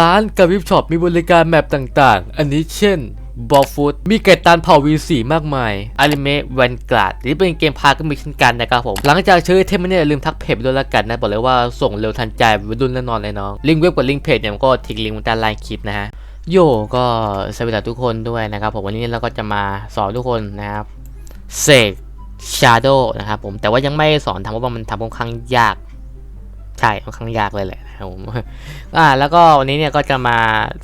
ร้านกับวิบช็อปมีบริการแมปต่างๆ อันนี้เช่นบอลฟูดมีไก่ตันเผ่า V4 มากมายอนิเมะแวนก a าดนี่เป็นเกมพาก็มีเช่นกันนะครับผม หลังจากซื้อเทมเนี่ยอย่าลืมทักเพจด้วยละกันนะ บอกเลยว่าส่งเร็วทันใจวัยรุ่นแน่นอนเลยน้อง ลิงก์เว็บกับลิงก์เพจเนี่ยมันก็ทิ้งลิงก์ไว้ใต้ไลน์คลิปนะฮะ โยก็สวัสดีทุกคนด้วยนะครับผมวันนี้เราก็จะมาสอนทุกคนนะครับเสกชาร์โดนะครับผมแต่ว่ายังไม่สอนทำเพราะว่ามันทำค่อนข้างยาก ใช่ค่อนข้างยากเลยแหละนะครับผมอ่าแล้วก็วันนี้เนี่ยก็จะมา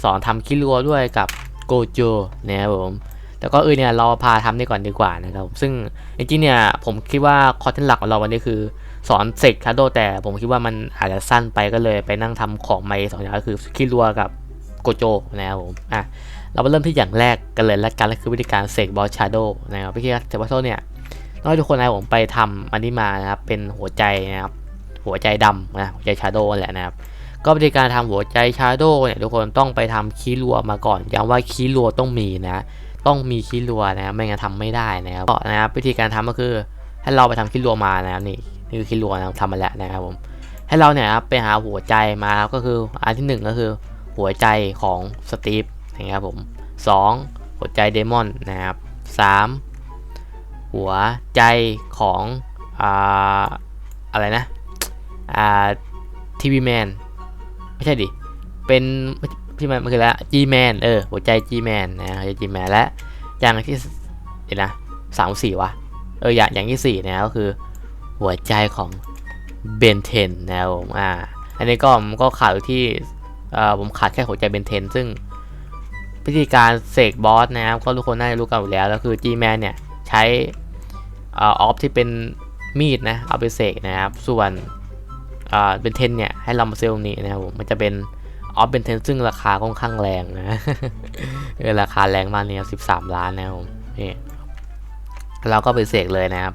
สอนทำคิรัวด้วยกับโกโจนะครับผมแต่ก็เออเนี่ยเราพาทำนี่ก่อนดีกว่านะครับผมซึ่งจริงๆเนี่ยผมคิดว่าคอนเทนต์หลักของเราวันนี้คือสอนเสกชาโดแต่ผมคิดว่ามันอาจจะสั้นไปก็เลยไปนั่งทำของใหม่สองอย่างก็คือคิรัวกับโกโจนะครับผมอะเรามาเริ่มที่อย่างแรกกันเลยละกันก็คือวิธีการเสกบอสชาโดนะครับวิธีกาเสกบอสชาโดเนี่ยต้องทุกคนนะครับผมไปทำอันนี้มานะครับเป็นหัวใจนะครับ หัวใจดำนะหัวใจชาโดว์แหละนะครับก็วิธีการทำหัวใจชาโดว์เนี่ยทุกคนต้องไปทำคีย์รัวมาก่อนย้ำว่าคีรัวต้องมีนะต้องมีคีรัวนะไม่งั้นทำไม่ได้นะครับก็นะครับวิธีการทำก็คือให้เราไปทำคีย์รัวมานะครับนี่นี่คือคีรัวนะทำมาแล้วนะครับผมให้เราเนี่ยครับไปหาหัวใจมาครับก็คืออันที่หนึ่งก็คือ หัวใจของสตีฟนะครับผมสองหัวใจเดมอนนะครับสามหัวใจของอ่าอะไรนะ อ่าทีวีแมนไม่ใช่ดิ เป็นพี่แมนมันคือแล้วจีแมนเออ หัวใจจีแมนนะหัวใจจีแมนและอย่างที่เดี๋ยวนะสามสี่วะเอออย่างอย่างที่สี่นะก็คือหัวใจของเบนเทนนะผมอ่าอันนี้ก็ผมก็ขาดที่เอ่อผมขาดแค่หัวใจเบนเทนซึ่งวิธีการเสกบอสนะครับก็ทุกคนน่าจะรู้กันอยู่แล้วแล้วคือ G-Man เนี่ยใช้ออฟที่เป็นมีดนะเอาไปเสกนะครับส่วน เบนเทนเนี่ยให้เรามาเซลล์นี้นะครับผมมันจะเป็นออฟเบนเทนซึ่งราคาค่อนข้างแรงนะเออราคาแรงมากเนี่ยสิบสามล้านนะครับผมนี่เราก็ไปเสกเลยนะครับ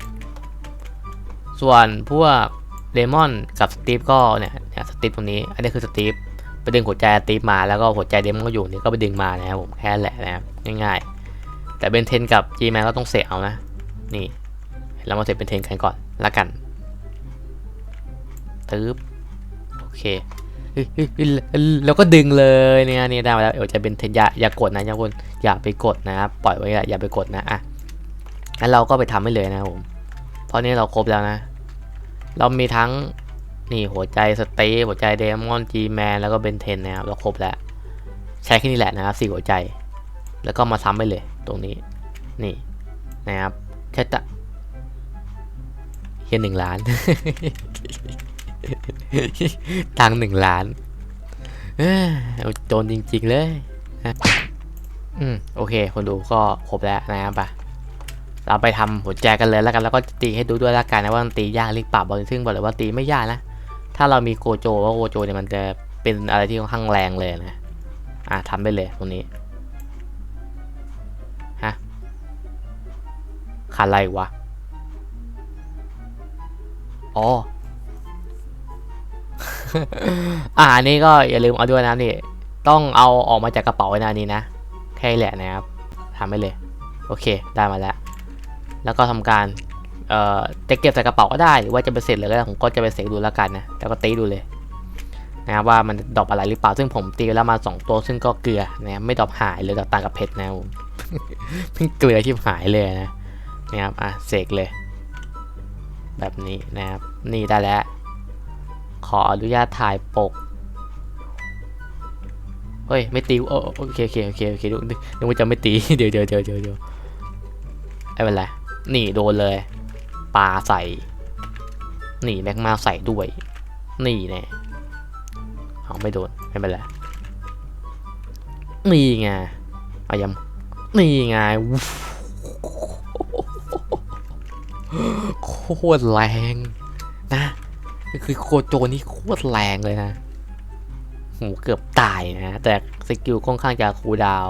ส่วนพวกเลมอนกับสตีฟก็เนี่ยเนี่ยสตีฟตรงนี้ อันนี้คือสตีฟไปดึงหัวใจสตีฟมาแล้วก็หัวใจเดมอนก็อยู่นี่ก็ไปดึงมานะครับผมแค่แหละนะครับง่ายๆ แต่เบนเทนกับจีแมนก็ต้องเสกเอานะ นี่เรามาเสร็จเป็นเทนกันก่อนละกัน ตึ๊บโอเคแล้วก็ดึงเลยเนี่ยนี่ได้มาแล้วเออจะเป็นเทนอย่าอย่ากดนะอย่าคนอย่าไปกดนะครับปล่อยไว้อย่าอย่าไปกดนะอะงั้นเราก็ไปทำให้เลยนะผมเพราะนี่เราครบแล้วนะ เรามีทั้งนี่หัวใจสเตย์หัวใจเดมอนจีแมนแล้วก็เบนเทนนะครับเราครบแล้วใช้แค่นี้แหละนะครับสี่หัวใจ แล้วก็มาทำไปเลยตรงนี้นี่นะครับแค่ตะเฮียหนึ่งล้าน ตังหนึ่งล้านเออโจนจริง ๆ เลยอืมโอเค คนดูก็ครบแล้วนะครับปะเราไปทำหัวใจกันเลยแล้วกันแล้วก็ตีให้ดูด้วยละกันนะว่าตียากหรือเปล่าบอกซึ่งบอกเลยว่าตีไม่ยากนะ ถ้าเรามีโกโจว่าโกโจเนี่ยมันจะเป็นอะไรที่ค่อนข้างแรงเลยนะ อะทำไปเลยตรงนี้ ฮะขาดอะไรวะ อ๋อ อ่านนี้ก็อย่าลืมเอาด้วยนะนี่ ต้องเอาออกมาจากกระเป๋าไว้นะอันนี้นะ แค่แหละนะครับทำไปเลย โอเค ได้มาแล้ว แล้วก็ทำการเอ่อจะเก็บใส่กระเป๋าก็ได้ หรือว่าจะไปเสร็จเลยก็ได้ผมก็จะไปเสกดูแล้วกันนะแต่ก็ตีดูเลยนะครับว่ามันดอปอะไรหรือเปล่า ซึ่งผมตีแล้วมาสองตัว ซึ่งก็เกลือนะไม่ดอปหายเลยดอปต่างกับเพชรนะผมเพิ่งเกลือที่หายเลยนะนะครับอะเสกเลย แบบนี้นะครับ นี่ได้แล้ว ขออนุญาตถ่ายปก เฮ้ย ไม่ตีโอโอเคโอเคโอเคโอเคดูนึกว่าจะไม่ตี เดี๋ยวเดี๋ยวเดี๋ยวเดี๋ยวเดี๋ยวไม่เป็นไรนี่โดนเลยปลาใส่ นี่แม็กมาใส่ด้วย นี่แน่เอาไม่โดน ไม่เป็นไร นี่ไงเอายำนี่ไงโคตรแรงนะ คือโคโจนี่โคตรแรงเลยนะโหเกือบตายนะ แต่สกิลค่อนข้างจะคูลดาว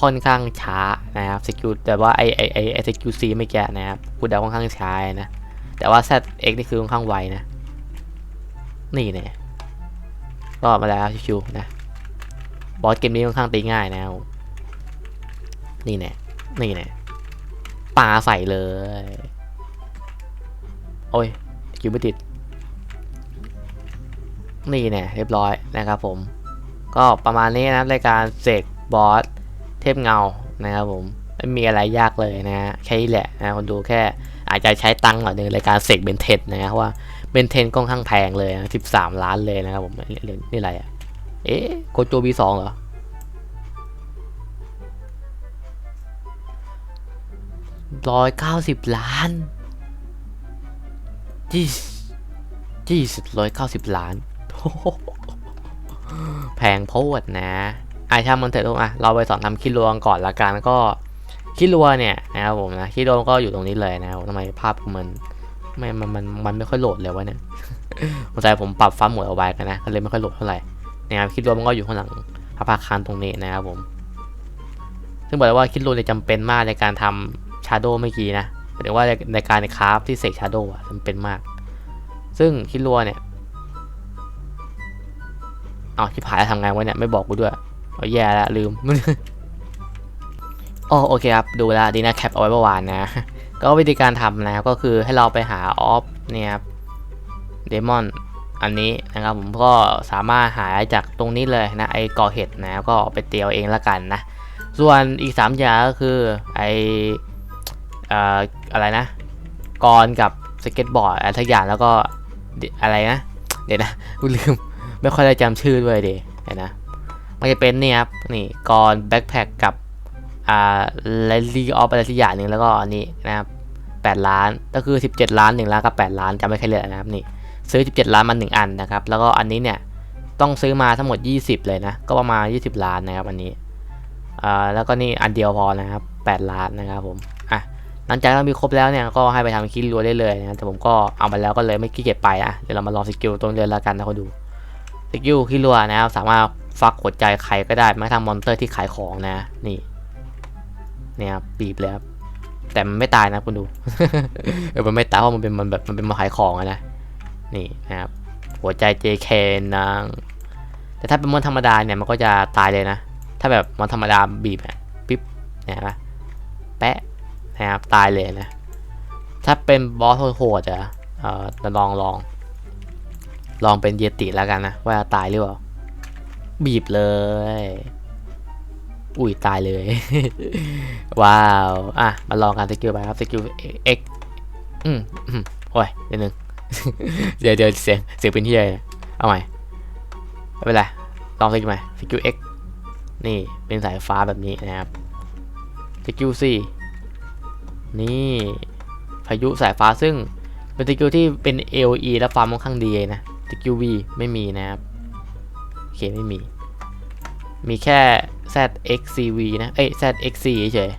ค่อนข้างช้านะครับสกิลแต่ว่าไอไอไอไอสกิลซีไม่แกะนะครับคูลดาวค่อนข้างช้านะ แต่ว่า ZX นี่คือค่อนข้างไวนะ นี่เนี่ยก็มาแล้วชิวๆนะ บอสเกมนี้ค่อนข้างตีง่ายนะครับนี่เนี่ยนี่เนี่ยปาใส่เลย โอ้ยสกิลไม่ติด นี่เนี่ยเรียบร้อยนะครับผม ก็ประมาณนี้นะรายการเสกบอสเทพเงานะครับผมไม่มีอะไรยากเลยนะฮะแค่นี้แหละนะคนดูแค่อาจจะใช้ตังค์หน่อยหนึงรายการเสกเบนเทนนะครับเพราะว่าเบนเทนค่อนข้างแพงเลยนะสิบสามล้านเลยนะครับผมนี่อะไรอะเอ๊ะโกโจบีสองเหรอร้อยเก้าสิบล้านยี่ยี่สิบร้อยเก้าสิบล้าน แพงโพดนะไอ้ช่างมันเถอะทุกอะเราไปสอนทำคิดรวงก่อนละกันก็คิดรัวเนี่ยนะครับผมนะคิดรวงก็อยู่ตรงนี้เลยนะทำไมภาพมันไม่มันมันมันไม่ค่อยโหลดเลยวะเนี่ยสงสัยผมปรับฟ้าหมวดเอาไว้กันนะก็เลยไม่ค่อยโหลดเท่าไหร่นะครับคิดรวงมันก็อยู่ข้างหลังพระพาคารตรงนี้นะครับผม ซึ่งบอกเลยว่าคิดรวงเนี่ยจำเป็นมากในการทำชาโดว์เมื่อกี้นะหมายถึงว่าในการคราฟที่เสกชาโดว์อะจำเป็นมาก ซึ่งคิดรัวเนี่ย เอาที่ผายแล้วทำไงวะเนี่ยไม่บอกกูด้วยเอาแย่แล้วลืมโอโอเคครับดูแลดีนะแคปเอาไว้เมื่อวานนะ ก็วิธีการทำนะครับก็คือให้เราไปหาออฟเนี่ยครับเดมอนอันนี้นะครับผมก็สามารถหาจากตรงนี้เลยนะไอ้กอเห็ดนะก็ไปเตียวเองละกันนะ ส่วนอีก3อย่างก็คือไอเอ่ออะไรนะกรกับสเก็ตบอร์ดอะไรทักอย่างแล้วก็อะไรนะ เดี๋ยวนะกูลืม ไม่ค่อยได้จำชื่อด้วยเดเดี๋ยวนะ มันจะเป็นนี่ครับ นี่กรแบ็คแพคกับ อ่าเลลี่ออฟอะไรสักอย่างหนึ่งแล้วก็อันนี้นะครับ8ล้าน ก็คือ 17 ล้าน1ล้านกับ 8 ล้านจำไม่ค่อยเลยนะครับนี่ ซื้อ 17 ล้านมา1อันนะครับ แล้วก็อันนี้เนี่ยต้องซื้อมาทั้งหมด 20 เลยนะ ก็ประมาณ 20 ล้านนะครับอันนี้อ่าแล้วก็นี่อันเดียวพอนะครับ 8 ล้านนะครับผม อะ หลังจากเรามีครบแล้วเนี่ยก็ให้ไปทำคิดรัวได้เลยนะ แต่ผมก็เอามาแล้วก็เลยไม่ขี้เกียจไปอะ เดี๋ยวเรามาลองสกิลตรงเรือนล้วกันนะคนดู สกิลคิรัวนะครับสามารถฟักหัวใจใครก็ได้แม้ทั่งมอนเตอร์ที่ขายของนะ นี่เนี่ยครับบีบเลยครับแต่มันไม่ตายนะคุณดูเออมันไม่ตายเพราะมันเป็นมันแบบมันเป็นมาขายของนะนี่นะครับหัวใจ JK นางแต่ถ้าเป็นมอนธรรมดาเนี่ยมันก็จะตายเลยนะ ถ้าแบบมอนธรรมดาบีบอะปิ๊บเนี่ยนะแปะนะครับตายเลยนะ ถ้าเป็นบอสโหดๆอะเออลองลอง ลองเป็นเยติแล้วกันนะ ว่าจะตายหรือเปล่า บีบเลย อุ้ยตายเลย ว้าว อะ มาลองกันสกิลไปครับ สกิล X อืมอืมโอ้ยเดี๋ยวนึง เดี๋ยวเดี๋ยวเสียงเสียงเป็นที่ใหญ่เอาใหม่ไม่เป็นไร ลองสกิลใหม่สกิล X นี่เป็นสายฟ้าแบบนี้นะครับสกิล C นี่พายุสายฟ้าซึ่งเป็นสกิลที่เป็น AOE และฟาร์มค่อนข้างดีนะ สกิล V ไม่มีนะครับ โอเคไม่มี มีแค่ ZXCV นะ เอ้ย ZXC เฉย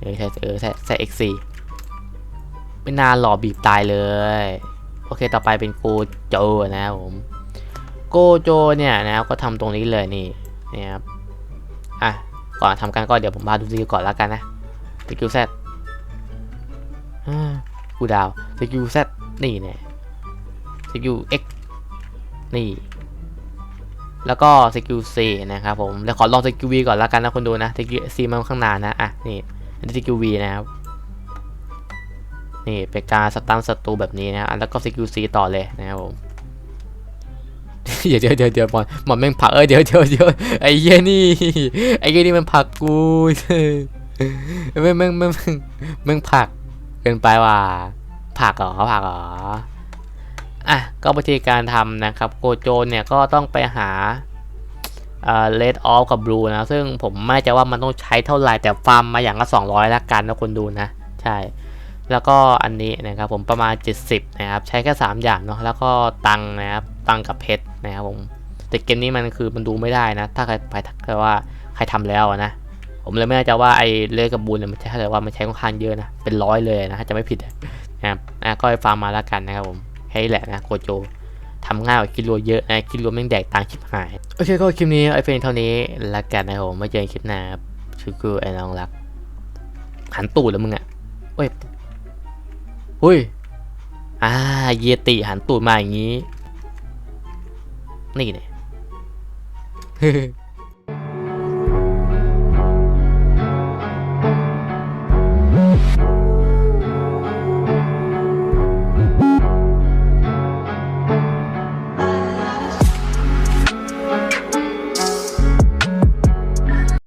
เออใช่เออ ZXC ไม่นานหล่อบีบตายเลย โอเคต่อไปเป็นโกโจนะครับผม โกโจเนี่ยนะครับก็ทำตรงนี้เลยนี่นี่ครับอะก่อนทำกันก็เดี๋ยวผมพาดูสกิลก่อนแล้วกันนะสกิล Z อ่ากูดาวสกิล Z นี่เนี่ยสกิล X นี่ แล้วก็สกิล C นะครับผมเดี๋ยวขอลองสกิล V ก่อนแล้วกันนะคนดูนะสกิล C มันข้างหน้านะอะนี่อันนี้สกิล V นะครับนี่เป็นการสตันศัตรูแบบนี้นะแล้วก็สกิล C ต่อเลยนะครับผมเดี๋ยวเดี๋ยวเดี๋ยวเดี๋ยวหมอนหมอนแม่งผักเออเดี๋ยวเดี๋ยวเดี๋ยวไอ้เหี้ยนี่ไอ้เหี้ยนี่มันผักกูแม่งแม่งแม่งแม่งแม่งผักเกินไปว่ะผักเหรอผักเหรอ อะก็วิธีการทำนะครับโกโจนเนี่ยก็ต้องไปหาเอ่อเลดออฟกับบลูนะ ซึ่งผมไม่แน่ใจว่ามันต้องใช้เท่าไหร่แต่ฟาร์มมาอย่างละ 200 ละกันนะคนดูนะ ใช่ แล้วก็อันนี้นะครับผมประมาณ 70 นะครับ ใช้แค่ 3 อย่างเนาะแล้วก็ตังนะครับ ตังกับเพชรนะครับผมแต่เกมนี้มันคือมันดูไม่ได้นะ ถ้าใครไปถ้าว่าใครทำแล้วนะ ผมเลยไม่แน่ใจว่าไอ้เลดกับบูลเนี่ยมันใช้อะไรว่ามันใช้ค่อนข้างเยอะนะเป็นร้อยเลยนะถ้าจะไม่ผิดอะนะครับอะก็ไปฟาร์มมาแล้วกันนะครับผม แค่นี้แหละนะโกโจทำง่ายกว่าคิดรัวเยอะนะคิดรัวแม่งแดกตังค์ชิบหาย โอเคก็คลิปนี้ไอเฟนเท่านี้ละกันนะผมไว้เจอคลิปหน้าชื่อกูไอ้น้องรัก หันตูดแล้วมึงอะเฮ้ยหุ้ยอ่าเยติหันตูดมาอย่างนี้ นี่เนี่ย